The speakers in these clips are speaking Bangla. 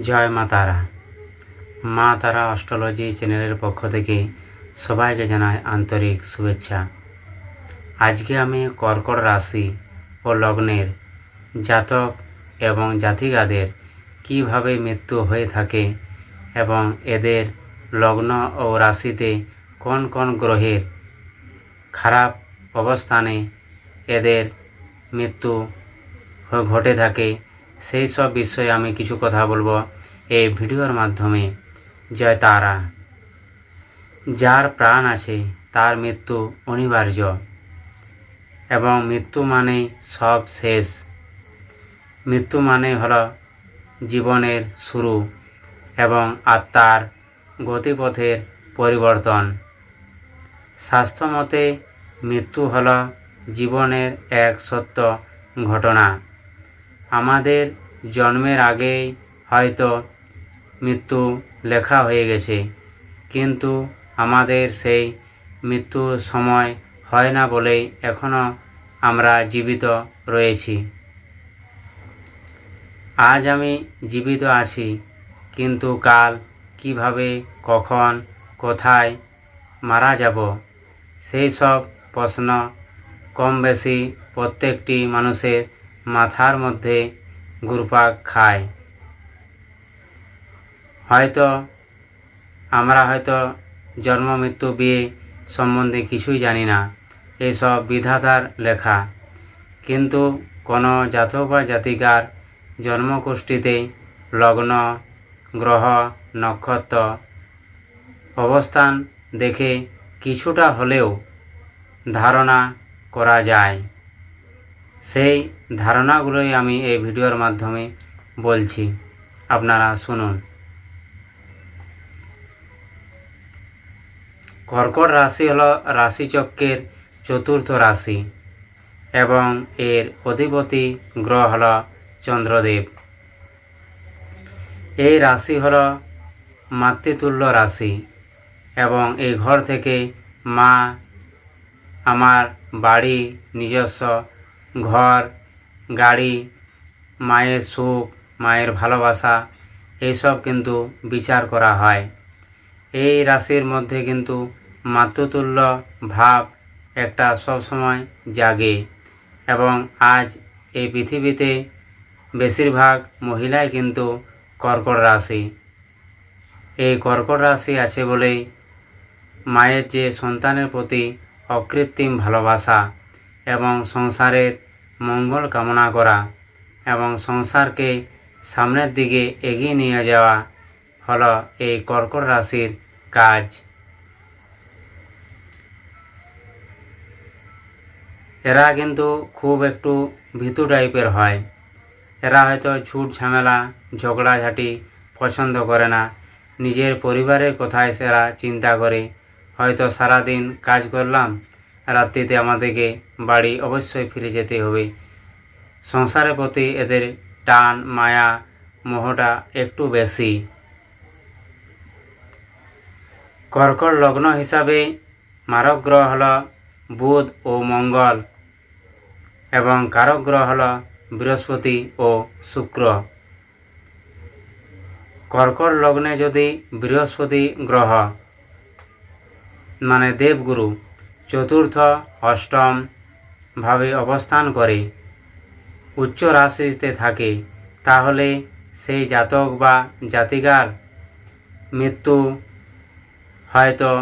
জয় মা তারা। মা তারা অস্ট্রোলজি চ্যানেলের পক্ষ থেকে সবাইকে জানাই আন্তরিক শুভেচ্ছা। আজকে আমি কর্কট রাশি ও লগ্নের জাতক এবং জাতিকাদের কীভাবে মৃত্যু হয়ে থাকে এবং এদের লগ্ন ও রাশিতে কোন কোন গ্রহের খারাপ অবস্থানে এদের মৃত্যু ঘটে থাকে সেই সব বিষয়ে আমি কিছু কথা বলব এই ভিডিওর মাধ্যমে। জয় তারা। যার প্রাণ আছে, তার মৃত্যু অনিবার্য। এবং মৃত্যু মানে সব শেষ। মৃত্যু মানে হল জীবনের শুরু এবং আত্মার গতিপথের পরিবর্তন। স্বাস্থ্য মতে, মৃত্যু হল জীবনের এক সত্য ঘটনা। আমাদের জন্মের আগেই হয়তো মৃত্যু লেখা হয়ে গেছে। কিন্তু আমাদের সেই মৃত্যুর সময় হয় না বলেই এখনও আমরা জীবিত রয়েছি। আজ আমি জীবিত আছি, কিন্তু কাল কীভাবে, কখন, কোথায় মারা যাব, সেই সব প্রশ্ন কম বেশি প্রত্যেকটি মানুষের মাথার মধ্যে ঘুরপাক খায়। হয়তো আমরা হয়তো জন্ম, মৃত্যু, বিয়ে সম্বন্ধে কিছুই জানি না, এসব বিধাতার লেখা। কিন্তু কোনো জাতক বা জাতিকার জন্মকুষ্ঠিতে লগ্ন, গ্রহ, নক্ষত্র, অবস্থান দেখে কিছুটা হলেও ধারণা করা যায়। সেই ধারণাগুলোই আমি এই ভিডিওর মাধ্যমে বলছি। আপনারা শুনুন। কর্কট রাশি হল রাশিচক্রের চতুর্থ রাশি এবং এর অধিপতি গ্রহ হল চন্দ্রদেব। এই রাশি হল মাতৃতুল্য রাশি এবং এই ঘর থেকে মা, আমার বাড়ি, নিজস্ব ঘর, গাড়ি, মায়ের সুখ, মায়ের ভালোবাসা এইসব কিন্তু বিচার করা হয়। এই রাশির মধ্যে কিন্তু মাতৃতুল্য ভাব একটা সবসময় জাগে এবং আজ এই পৃথিবীতে বেশিরভাগ মহিলাই কিন্তু কর্কট রাশি। এই কর্কট রাশি আছে বলেই মায়ের যে সন্তানের প্রতি অকৃত্রিম ভালোবাসা এবং সংসারের মঙ্গল কামনা করা এবং সংসারকে সামনের দিকে এগিয়ে নিয়ে যাওয়া হলো এই কর্কট রাশির কাজ। এরা কিন্তু খুব একটু ভীতু টাইপের হয়। এরা হয়তো ঝুট ঝামেলা, ঝগড়াঝাটি পছন্দ করে না। নিজের পরিবারের কথায় সেরা চিন্তা করে, হয়তো সারাদিন কাজ করলাম রাত্রিতে আমাদেরকে বাড়ি অবশ্যই ফিরে যেতে হবে। সংসারের প্রতি এদের টান, মায়া, মোহটা একটু বেশি। কর্কট লগ্ন হিসাবে মারক গ্রহ হল বুধ ও মঙ্গল এবং কারক গ্রহ হল বৃহস্পতি ও শুক্র। কর্কট লগ্নে যদি বৃহস্পতি গ্রহ মানে দেবগুরু চতুর্থ, অষ্টম ভাবে অবস্থান করে। উচ্চ রাশিতে থাকে, তাহলে সেই জাতক বা জাতিকার মৃত্যু হয়তো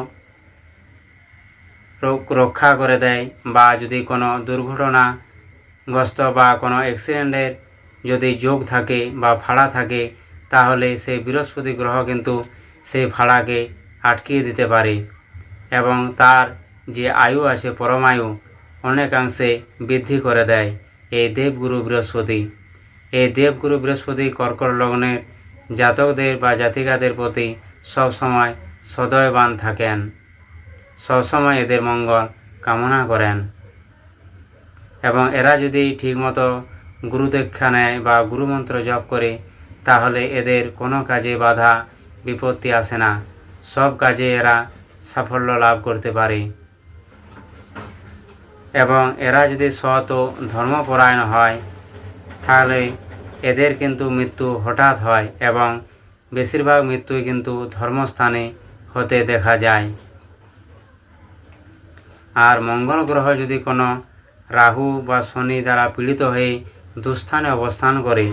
রক্ষা করে দেয় বা যদি কোনো দুর্ঘটনাগ্রস্ত বা কোনো অ্যাক্সিডেন্টের যদি যোগ থাকে বা ভাড়া থাকে, তাহলে সেই বৃহস্পতি গ্রহ কিন্তু সেই ভাড়াকে আটকিয়ে দিতে পারে এবং তার যে আয়ু আছে, পরমায়ু, অনেকাংশে বৃদ্ধি করে দেয় এই দেবগুরু বৃহস্পতি। এই দেবগুরু বৃহস্পতি কর্কট লগ্নের জাতকদের বা জাতিকাদের প্রতি সবসময় সদয়বান থাকেন। সবসময় এদের মঙ্গল কামনা করেন। এবং এরা যদি ঠিকমতো গুরুদীক্ষা নেয় বা গুরুমন্ত্র জপ করে, তাহলে এদের কোনো কাজে বাধা, বিপত্তি আসে না। সব কাজে এরা সাফল্য লাভ করতে পারে। এবং এরা যদি সৎ ও ধর্মপরায়ণ হয়, তাহলে এদের কিন্তু মৃত্যু হঠাৎ হয় এবং বেশিরভাগ মৃত্যুই কিন্তু ধর্মস্থানে হতে দেখা যায়। আর মঙ্গল গ্রহ যদি কোনো রাহু বা শনি দ্বারা পীড়িত হয়ে দুস্থানে অবস্থান করে,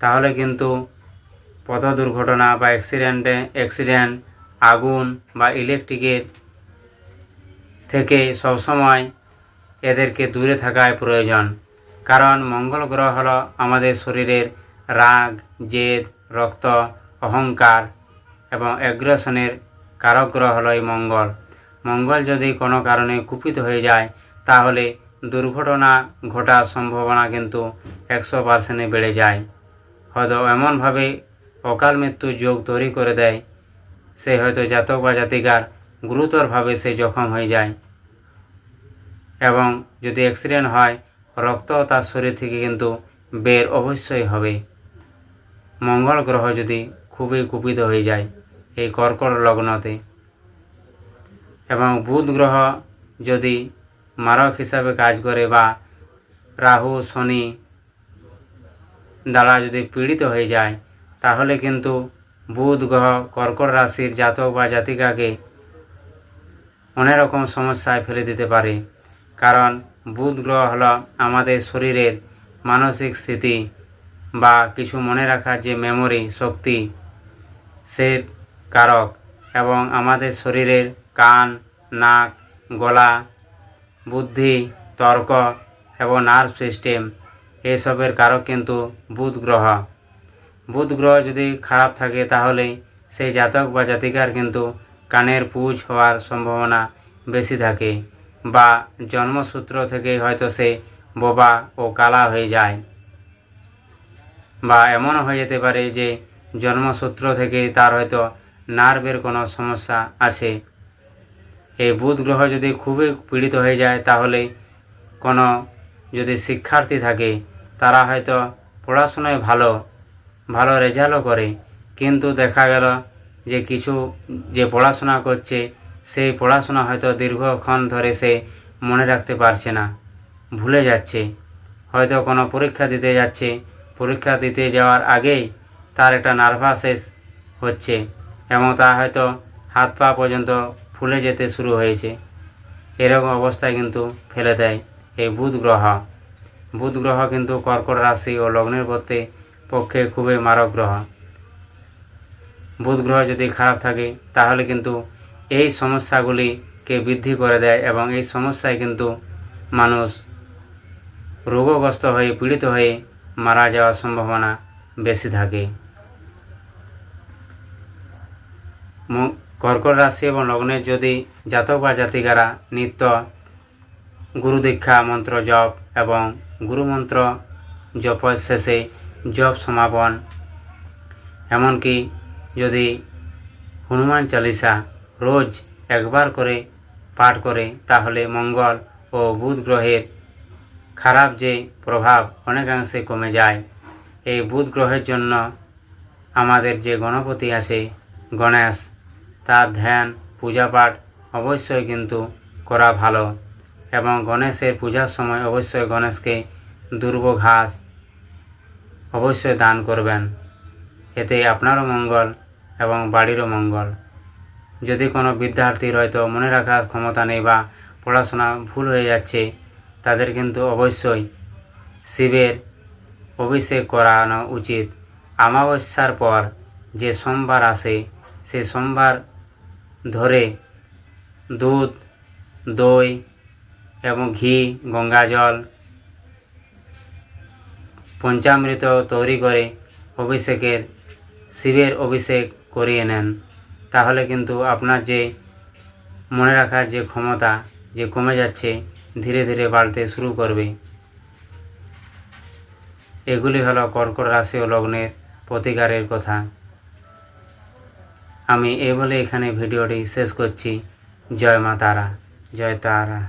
তাহলে কিন্তু পথ দুর্ঘটনা বা অ্যাক্সিডেন্টে, অ্যাক্সিডেন্ট, আগুন বা ইলেকট্রিকের থেকে সবসময় এদেরকে দূরে থাকায় প্রয়োজন। কারণ মঙ্গল গ্রহ হলো আমাদের শরীরের রাগ, জেদ, রক্ত, অহংকার এবং অ্যাগ্রেশনের কারক গ্রহ হলো এই মঙ্গল। মঙ্গল যদি কোনো কারণে কুপিত হয়ে যায়, তাহলে দুর্ঘটনা ঘটার সম্ভাবনা কিন্তু একশো পার্সেন্টে বেড়ে যায়। হয়তো এমনভাবে অকাল মৃত্যুর যোগ তৈরি করে দেয়, সে হয়তো জাতক বা জাতিকার গুরুতরভাবে সে জখম হয়ে যায়। এবং যদি অ্যাক্সিডেন্ট হয়, রক্ত তার শরীর থেকে কিন্তু বের অবশ্যই হবে। মঙ্গল গ্রহ যদি খুবই কুপিত হয়ে যায় এই কর্কট লগ্নতে এবং বুধ গ্রহ যদি মারক হিসাবে কাজ করে বা রাহু, শনি দ্বারা যদি পীড়িত হয়ে যায়, তাহলে কিন্তু বুধ গ্রহ কর্কট রাশির জাতক বা জাতিকাকে অনেক রকম সমস্যায় ফেলে দিতে পারে। কারণ বুধ গ্রহ হলো আমাদের শরীরের মানসিক স্থিতি বা কিছু মনে রাখার যে মেমোরি শক্তি সে কারক এবং আমাদের শরীরের কান, নাক, গলা, বুদ্ধি, তর্ক এবং নার্ভ সিস্টেম এসবের কারক কিন্তু বুধ গ্রহ। বুধ গ্রহ যদি খারাপ থাকে তাহলে সেই জাতক বা জাতিকার কিন্তু কানের পুজ হওয়ার সম্ভাবনা বেশি থাকে। বা জন্মসূত্র থেকে হয়তো সে বোবা ও কালা হয়ে যায়। বা এমনও হয়ে যেতে পারে যে জন্মসূত্র থেকে তার হয়তো নার্ভের কোনো সমস্যা আছে। এই বুধ গ্রহ যদি খুবই পীড়িত হয়ে যায়, তাহলে কোনো যদি শিক্ষার্থী থাকে, তারা হয়তো পড়াশোনায় ভালো ভালো রেজাল্টও করে। কিন্তু দেখা গেল যে কিছু যে পড়াশোনা করছে সেই পড়াশোনা হয়তো দীর্ঘক্ষণ ধরে সে মনে রাখতে পারছে না, ভুলে যাচ্ছে। হয়তো কোনো পরীক্ষা দিতে যাচ্ছে। পরীক্ষা দিতে যাওয়ার আগেই তার একটা নার্ভাসেস হচ্ছে এবং তা হয়তো হাত পা পর্যন্ত ফুলে যেতে শুরু হয়েছে। এরকম অবস্থায় কিন্তু ফেলে দেয় এই বুধ গ্রহ। বুধ গ্রহ কিন্তু কর্কট রাশি ও লগ্নের পথে পক্ষে খুবই মারক গ্রহ। বুধ গ্রহ যদি খারাপ থাকে, তাহলে কিন্তু এই সমস্যাগুলিকে বৃদ্ধি করে দেয় এবং এই সমস্যায় কিন্তু মানুষ রোগগ্রস্ত হয়ে, পীড়িত হয়ে মারা যাওয়ার সম্ভাবনা বেশি থাকে। কর্কট রাশি এবং লগ্নের যদি জাতক বা জাতিকারা নিত্য গুরু দীক্ষা, মন্ত্র জপ এবং গুরুমন্ত্র জপ শেষে জপ সমাপন, এমনকি যদি হনুমান চালিসা রোজ একবার করে পাঠ করে, তাহলে মঙ্গল ও বুধ গ্রহের খারাপ যে প্রভাব অনেকাংশে কমে যায়। এই বুধ গ্রহের জন্য আমাদের যে গণপতি আছে, গণেশ, তার ধ্যান, পূজা পাঠ অবশ্যই কিন্তু করা ভালো এবং গণেশের পূজার সময় অবশ্যই গণেশকে দুর্ব ঘাস অবশ্যই দান করবেন। এতে আপনারও মঙ্গল এবং বাড়িরও মঙ্গল। যদি কোনো বিদ্যার্থীর হয়তো মনে রাখার ক্ষমতা নেই বা পড়াশোনা ভুল হয়ে যাচ্ছে, তাদের কিন্তু অবশ্যই শিবের অভিষেক করানো উচিত। অমাবস্যার পর যে সোমবার আসে, সে সোমবার ধরে দুধ, দই এবং ঘি, গঙ্গা জল, পঞ্চামৃত তৈরি করে অভিষেকের, শিবের অভিষেক করিয়ে নেন। তাহলে কিন্তু আপনার যে মনে রাখার যে ক্ষমতা যে কমে যাচ্ছে, ধীরে ধীরে বাড়তে শুরু করবে। এগুলি হলো কর্কট রাশি ও লগ্নের প্রতিকারের কথা। আমি এই বলে এখানে ভিডিওটি শেষ করছি। জয় মা তারা, জয় তারা।